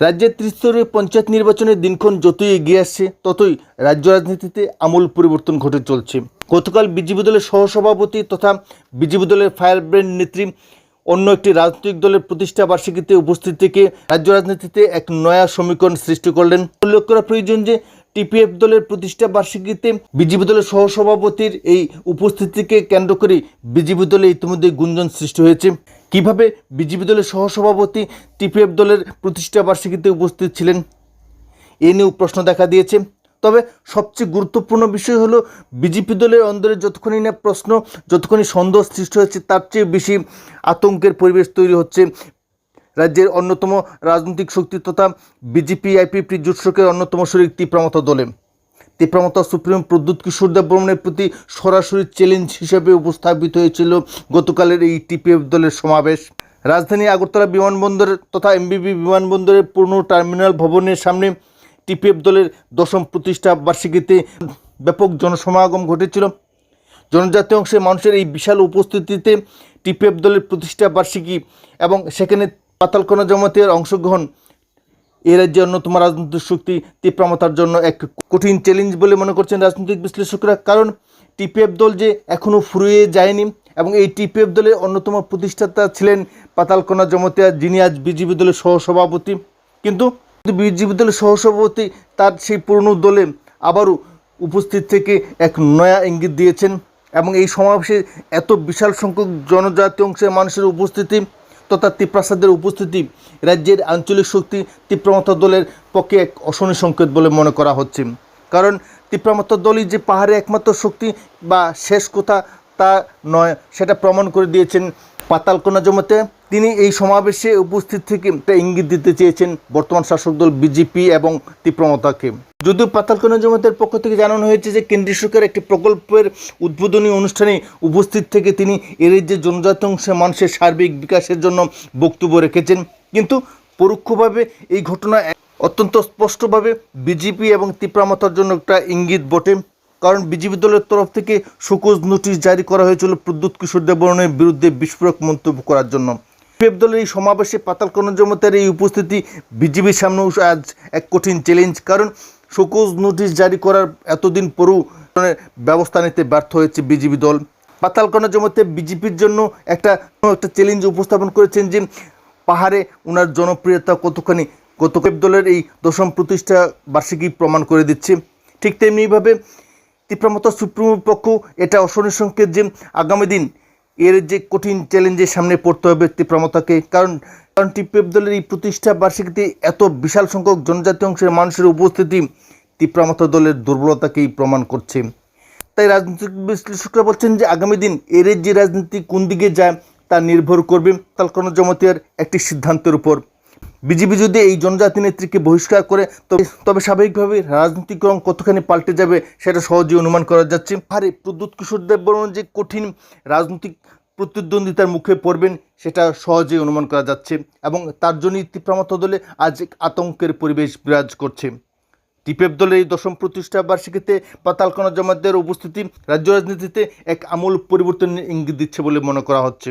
রাজ্যের ত্রিস্তরীয় পঞ্চায়েত নির্বাচনের দিনক্ষণ যতই এগিয়ে আসছে, ততই রাজ্য রাজনীতিতে আমূল পরিবর্তন ঘটে চলছে। গতকাল বিজেপি দলের সহসভাপতি তথা বিজেপি দলের ফায়ার ব্র্যান্ড নেত্রী অন্য একটি রাজনৈতিক দলের প্রতিষ্ঠা বার্ষিকীতে উপস্থিত থেকে রাজ্য রাজনীতিতে এক নয়া সমীকরণ সৃষ্টি করলেন। উল্লেখ করা প্রয়োজন যে টিপিএফ দলের প্রতিষ্ঠা বার্ষিকীতে বিজেপি দলের সহসভাপতির এই উপস্থিতিকে কেন্দ্র করে বিজেপি দলে ইতিমধ্যে গুঞ্জন সৃষ্টি হয়েছে। কীভাবে বিজেপি দলের সহসভাপতি টিপিএফ দলের প্রতিষ্ঠা বার্ষিকীতে উপস্থিত ছিলেন? এ নিয়েও প্রশ্ন দেখা দিয়েছে। তবে সবচেয়ে গুরুত্বপূর্ণ বিষয় হলো, বিজেপি দলের অন্দরে যতক্ষণই না প্রশ্ন, যতক্ষণই সন্দেহ সৃষ্টি হচ্ছে, তার চেয়ে বেশি আতঙ্কের পরিবেশ তৈরি হচ্ছে। রাজ্যের অন্যতম রাজনৈতিক শক্তি তথা বিজেপি আইপিপি জোটশোকের অন্যতম শরিক তীব্রমতা দলে। তীব্রমতা সুপ্রিম প্রদ্যুৎ কিশোর দেব বর্মনের প্রতি সরাসরি চ্যালেঞ্জ হিসেবে উপস্থাপিত হয়েছিল গতকালের এই টিপিএফ দলের সমাবেশ। রাজধানী আগরতলা বিমানবন্দর তথা এমবিবি বিমানবন্দরের পূর্ণ টার্মিনাল ভবনের সামনে টিপিএফ দলের দশম প্রতিষ্ঠা বার্ষিকীতে ব্যাপক জনসমাগম ঘটেছিল। জনজাতি অংশের মানুষের এই বিশাল উপস্থিতিতে টিপিএফ দলের প্রতিষ্ঠা বার্ষিকী এবং সেখানে পাতালকোনা জমাতের অংশগ্রহণ এ রাজ্যের অন্যতম রাজনৈতিক শক্তি তীব্রমতার জন্য এক কঠিন চ্যালেঞ্জ বলে মনে করছেন রাজনৈতিক বিশ্লেষকরা। কারণ টিপিএফ দল যে এখনও ফুরিয়ে যায়নি এবং এই টিপিএফ দলের অন্যতম প্রতিষ্ঠাতা ছিলেন পাতালকোনা জমতিয়া, যিনি আজ বিজেপি দলের সহসভাপতি। কিন্তু বিজেপি দলের সহসভাপতি তার সেই পুরনো দলে আবারও উপস্থিত থেকে এক নয়া ইঙ্গিত দিয়েছেন এবং এই সমাবেশে এত বিশাল সংখ্যক জনজাতি অংশের মানুষের উপস্থিতি তথা তিপ্রাসাদের উপস্থিতি রাজ্যের আঞ্চলিক শক্তি তীব্রমতা দলের পক্ষে এক অশনি সংকেত বলে মনে করা হচ্ছে। কারণ তীব্রমতা দলই যে পাহাড়ে একমাত্র শক্তি বা শেষ কথা তা নয়, সেটা প্রমাণ করে দিয়েছেন পাতালকোনা জমাতে তিনি এই সমাবেশে উপস্থিত থেকে একটা ইঙ্গিত দিতে চেয়েছেন বর্তমান শাসক দল বিজেপি এবং তীব্রমতাকে। যদিও পাতালকোনা জমাতের পক্ষ থেকে জানানো হয়েছে যে কেন্দ্রীয় সরকার একটি প্রকল্পের উদ্বোধনী অনুষ্ঠানে উপস্থিত থেকে তিনি এর যে জনজাতি অংশের মানুষের সার্বিক বিকাশের জন্য বক্তব্য রেখেছেন। কিন্তু পরোক্ষভাবে এই ঘটনা অত্যন্ত স্পষ্টভাবে বিজেপি এবং তীব্রামতার জন্য একটা ইঙ্গিত বটে। কারণ বিজেপি দলের তরফ থেকে শোকজ নোটিশ জারি করা হয়েছিল প্রদ্যুৎ কিশোর দেববর্মনের বিরুদ্ধে বিস্ফোরক মন্তব্য করার জন্য। পিএফ দলের এই সমাবেশে পাতালকোনা জমাতের এই উপস্থিতি বিজেপির সামনেও আজ এক কঠিন চ্যালেঞ্জ কারণ শোকজ নোটিশ জারি করার এতদিন পরেও ব্যবস্থা নিতে ব্যর্থ হয়েছে বিজেপি দল। পাতালকোনা জমাতে বিজেপির জন্য একটা একটা চ্যালেঞ্জ উপস্থাপন করেছেন যে পাহাড়ে ওনার জনপ্রিয়তা কতখানি গত দলের এই দশম প্রতিষ্ঠা বার্ষিকী প্রমাণ করে দিচ্ছে। ঠিক তেমনিভাবে তীব্রমতা সুপ্রিম পক্ষ এটা অশনি সংকেত যে আগামী দিন এর যে কঠিন চ্যালেঞ্জের সামনে পড়তে হবে তীব্রমতাকে। কারণ কারণ টিপিএফ দলের এই প্রতিষ্ঠা বার্ষিকীতে এত বিশাল সংখ্যক জনজাতি অংশের মানুষের উপস্থিতি তীব্রমতা দলের দুর্বলতাকেই প্রমাণ করছে। তাই রাজনৈতিক বিশ্লেষকরা বলছেন যে আগামী দিন এর যে রাজনীতি কোন দিকে যায় তা নির্ভর করবে তালকোনা জমাতিয়ার একটি সিদ্ধান্তের উপর। বিজেপি যদি এই জনজাতি নেত্রীকে বহিষ্কার করে, তবে তবে স্বাভাবিকভাবে রাজনৈতিক রং কতখানি পাল্টে যাবে সেটা সহজেই অনুমান করা যাচ্ছে। আরে, প্রদ্যুৎ কিশোর দেব বর্মন যে কঠিন রাজনৈতিক প্রতিদ্বন্দ্বিতার মুখে পড়বেন সেটা সহজেই অনুমান করা যাচ্ছে এবং তার জন্যই তীব্রমত দলে আজ এক আতঙ্কের পরিবেশ বিরাজ করছে। টিপেপ দলের এই দশম প্রতিষ্ঠা বার্ষিকীতে পাতালকোনা জমাতদের উপস্থিতি রাজ্য রাজনীতিতে এক আমূল পরিবর্তনের ইঙ্গিত দিচ্ছে বলে মনে করা হচ্ছে।